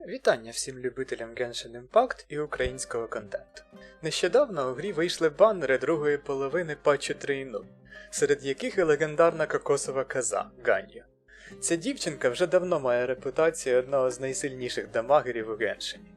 Вітання всім любителям Genshin Impact і українського контенту. Нещодавно у грі вийшли банери другої половини патчу 3.0, серед яких і легендарна кокосова коза Ганьо. Ця дівчинка вже давно має репутацію одного з найсильніших дамагерів у Геншині.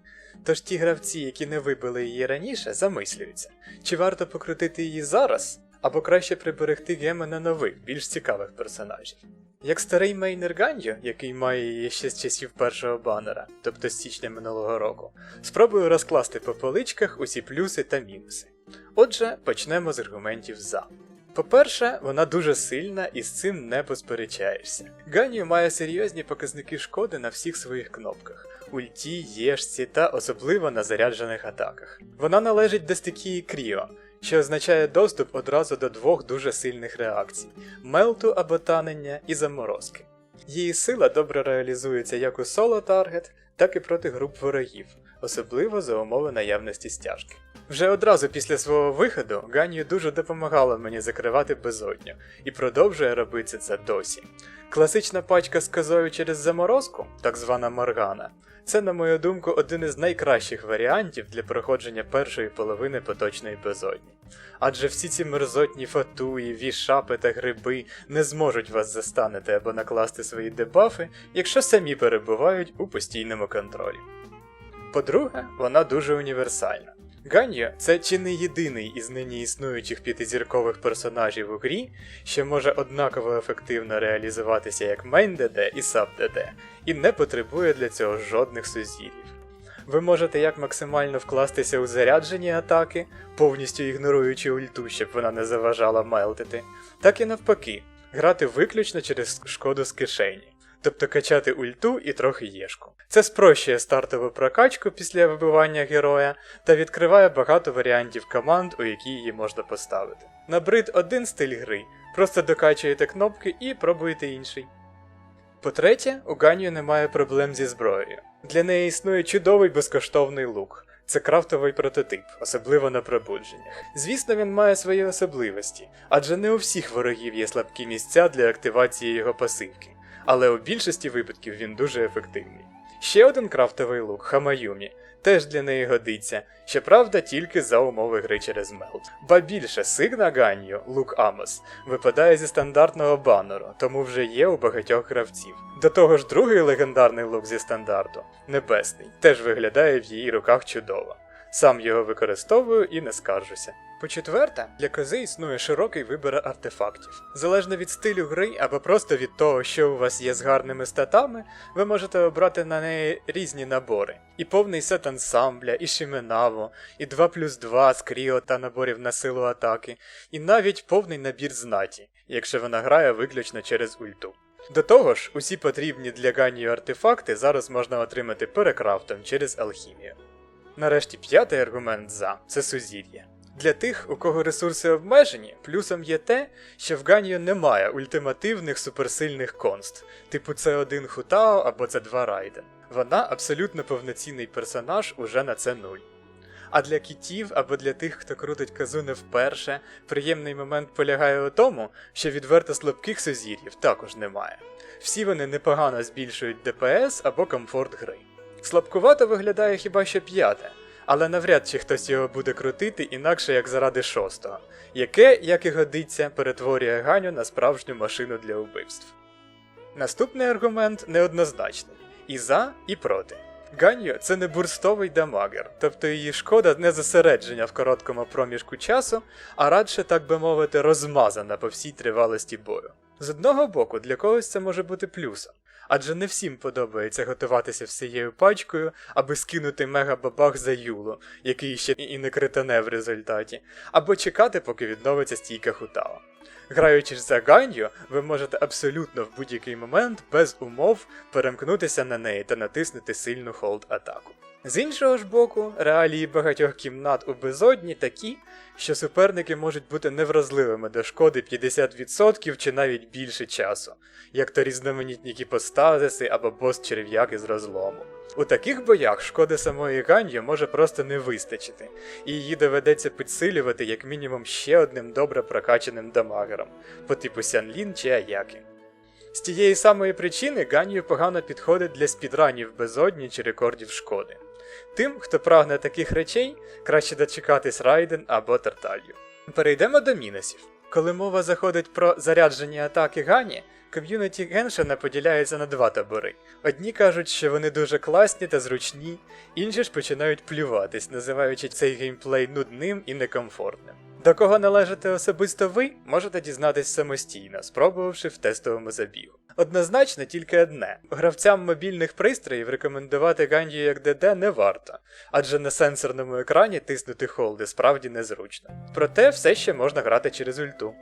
Тож ті гравці, які не вибили її раніше, замислюються, чи варто покрутити її зараз, або краще приберегти геми нових, більш цікавих персонажів. Як старий мейнер Ганьо, який має її ще з часів першого банера, тобто з січня минулого року, спробую розкласти по поличках усі плюси та мінуси. Отже, почнемо з аргументів за. По-перше, вона дуже сильна і з цим не посперечаєшся. Ганью має серйозні показники шкоди на всіх своїх кнопках ульті, єшці та особливо на заряджених атаках. Вона належить до стихії Кріо, що означає доступ одразу до двох дуже сильних реакцій мелту або танення і заморозки. Її сила добре реалізується як у соло таргет, так і проти груп ворогів, особливо за умови наявності стяжки. Вже одразу після свого виходу Ганію дуже допомагала мені закривати безодню і продовжує робити це досі. Класична пачка з козою через заморозку, так звана Моргана, це, на мою думку, один із найкращих варіантів для проходження першої половини поточної безодні. Адже всі ці мерзотні фатуї, вішапи та гриби не зможуть вас застанити або накласти свої дебафи, якщо самі перебувають у постійному контролі. По-друге, вона дуже універсальна. Ганьо це чи не єдиний із нині існуючих п'ятизіркових персонажів у грі, що може однаково ефективно реалізуватися як мейн ДД і саб ДД, і не потребує для цього жодних сузір'їв. Ви можете як максимально вкластися у заряджені атаки, повністю ігноруючи ульту, щоб вона не заважала мелтити, так і навпаки, грати виключно через шкоду з кишені, тобто качати ульту і трохи єшку. Це спрощує стартову прокачку після вибивання героя та відкриває багато варіантів команд, у які її можна поставити. Набрид один стиль гри, просто докачуєте кнопки і пробуєте інший. По-третє, у Ганю немає проблем зі зброєю. Для неї існує чудовий безкоштовний лук. Це крафтовий прототип, особливо на пробудженнях. Звісно, він має свої особливості, адже не у всіх ворогів є слабкі місця для активації його пасивки, але у більшості випадків він дуже ефективний. Ще один крафтовий лук Хамаюмі теж для неї годиться, щоправда, тільки за умови гри через мелт. Ба більше Сигна Ганью, лук Амос, випадає зі стандартного банеру, тому вже є у багатьох гравців. До того ж, другий легендарний лук зі стандарту небесний, теж виглядає в її руках чудово. Сам його використовую і не скаржуся. По-четверте, для кози існує широкий вибір артефактів. Залежно від стилю гри або просто від того, що у вас є з гарними статами, ви можете обрати на неї різні набори. І повний сет ансамбля, і шименаву, і 2 плюс 2 з кріо та наборів на силу атаки, і навіть повний набір знаті, якщо вона грає виключно через ульту. До того ж, усі потрібні для Ганію артефакти зараз можна отримати перекрафтом через алхімію. Нарешті п'ятий аргумент за це сузір'я. Для тих, у кого ресурси обмежені, плюсом є те, що в Ганію немає ультимативних суперсильних конст, типу це 1 Хутао або це 2 Райден. Вона абсолютно повноцінний персонаж уже на це 0. А для кітів або для тих, хто крутить казу не вперше, приємний момент полягає у тому, що відверто слабких сузір'їв також немає. Всі вони непогано збільшують ДПС або комфорт гри. Слабкувато виглядає хіба що п'яте, але навряд чи хтось його буде крутити інакше як заради шостого, яке, як і годиться, перетворює Ганю на справжню машину для убивств. Наступний аргумент неоднозначний і за, і проти. Ганьо це не бурстовий дамагер, тобто її шкода не зосередження в короткому проміжку часу, а радше, так би мовити, розмазана по всій тривалості бою. З одного боку, для когось це може бути плюсом, адже не всім подобається готуватися всією пачкою, аби скинути мега-бабах за юлу, який ще і не критане в результаті, або чекати, поки відновиться стійка хутала. Граючи за Ганью, ви можете абсолютно в будь-який момент без умов перемкнутися на неї та натиснути сильну холд атаку. З іншого ж боку, реалії багатьох кімнат у безодні такі, що суперники можуть бути невразливими до шкоди 50% чи навіть більше часу, як то різноманітні кіпостазиси або бос-черв'яки з розлому. У таких боях шкоди самої Ганьо може просто не вистачити, і її доведеться підсилювати як мінімум ще одним добре прокачаним дамагером, по типу Сянлін чи Аяки. З тієї самої причини Ганію погано підходить для спідранів безодні чи рекордів шкоди. Тим, хто прагне таких речей, краще дочекатись Райден або Тарталью. Перейдемо до мінусів. Коли мова заходить про заряджені атаки Гані, ком'юніті Геншина поділяється на два табори. Одні кажуть, що вони дуже класні та зручні, інші ж починають плюватись, називаючи цей геймплей нудним і некомфортним. До кого належите особисто ви, можете дізнатись самостійно, спробувавши в тестовому забігу. Однозначно тільки одне: гравцям мобільних пристроїв рекомендувати Ганді як ДД не варто, адже на сенсорному екрані тиснути холди справді незручно. Проте все ще можна грати через ульту.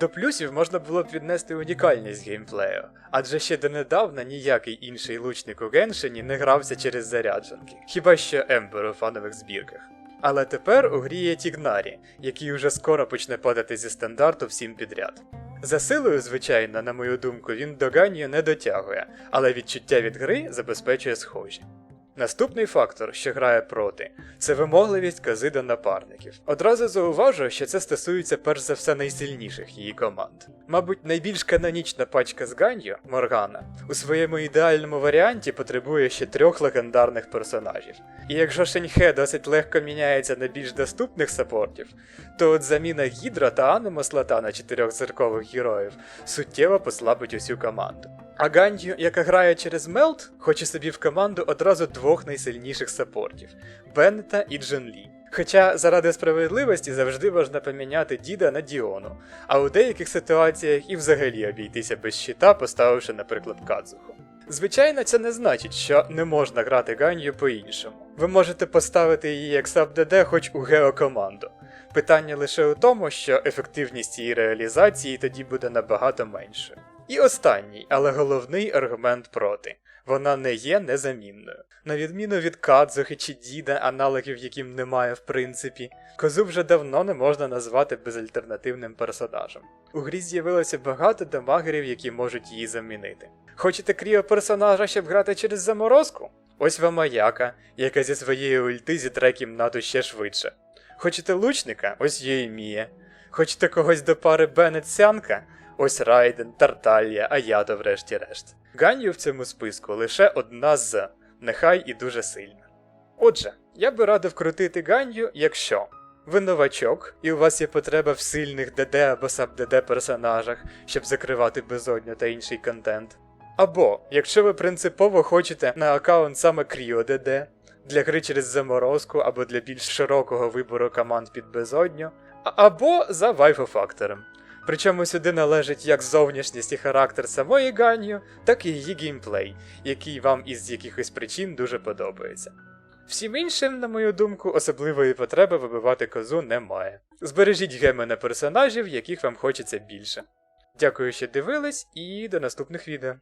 До плюсів можна було б віднести унікальність геймплею, адже ще донедавна ніякий інший лучник у Геншині не грався через зарядженки, хіба що Ембер у фанових збірках. Але тепер у грі є Тігнарі, який уже скоро почне падати зі стандарту всім підряд. За силою, звичайно, на мою думку, він до Ганію не дотягує, але відчуття від гри забезпечує схожі. Наступний фактор, що грає проти, це вимогливість кози до напарників. Одразу зауважу, що це стосується перш за все найсильніших її команд. Мабуть, найбільш канонічна пачка з Ганью, Моргана, у своєму ідеальному варіанті потребує ще трьох легендарних персонажів. І якщо Шеньхе досить легко міняється на більш доступних саппортів, то от заміна Гідра та Анемослата на чотирьох зіркових героїв суттєво послабить усю команду. А Гандю, яка грає через Мелт, хоче собі в команду одразу двох найсильніших саппортів Беннета і Джен Лі. Хоча заради справедливості завжди можна поміняти Діда на Діону, а у деяких ситуаціях і взагалі обійтися без щита, поставивши, наприклад, Кадзуху. Звичайно, це не значить, що не можна грати Ганью по-іншому. Ви можете поставити її як саб-ДД хоч у геокоманду. Питання лише у тому, що ефективність її реалізації тоді буде набагато меншою. І останній, але головний аргумент проти. Вона не є незамінною. На відміну від Кадзухи чи Діда, аналогів яким немає в принципі, козу вже давно не можна назвати безальтернативним персонажем. У грі з'явилося багато дамагерів, які можуть її замінити. Хочете кріо персонажа, щоб грати через заморозку? Ось вам Аяка, яка зі своєї ульти зітре кімнату ще швидше. Хочете лучника? Ось є Мія. Хочете когось до пари Беннет Сянка? Ось Райден, Тарталія, а я врешті-решт. Ганью в цьому списку лише одна з, нехай і дуже сильна. Отже, я би радив крутити Ганью, якщо ви новачок, і у вас є потреба в сильних ДД або саб-ДД персонажах, щоб закривати безодню та інший контент. Або, якщо ви принципово хочете на аккаунт саме Кріо ДД, для гри через заморозку або для більш широкого вибору команд під безодню, або за вайфу-фактором. Причому сюди належить як зовнішність і характер самої Ганю, так і її геймплей, який вам із якихось причин дуже подобається. Всім іншим, на мою думку, особливої потреби вибивати козу немає. Збережіть геми на персонажів, яких вам хочеться більше. Дякую, що дивились, і до наступних відео.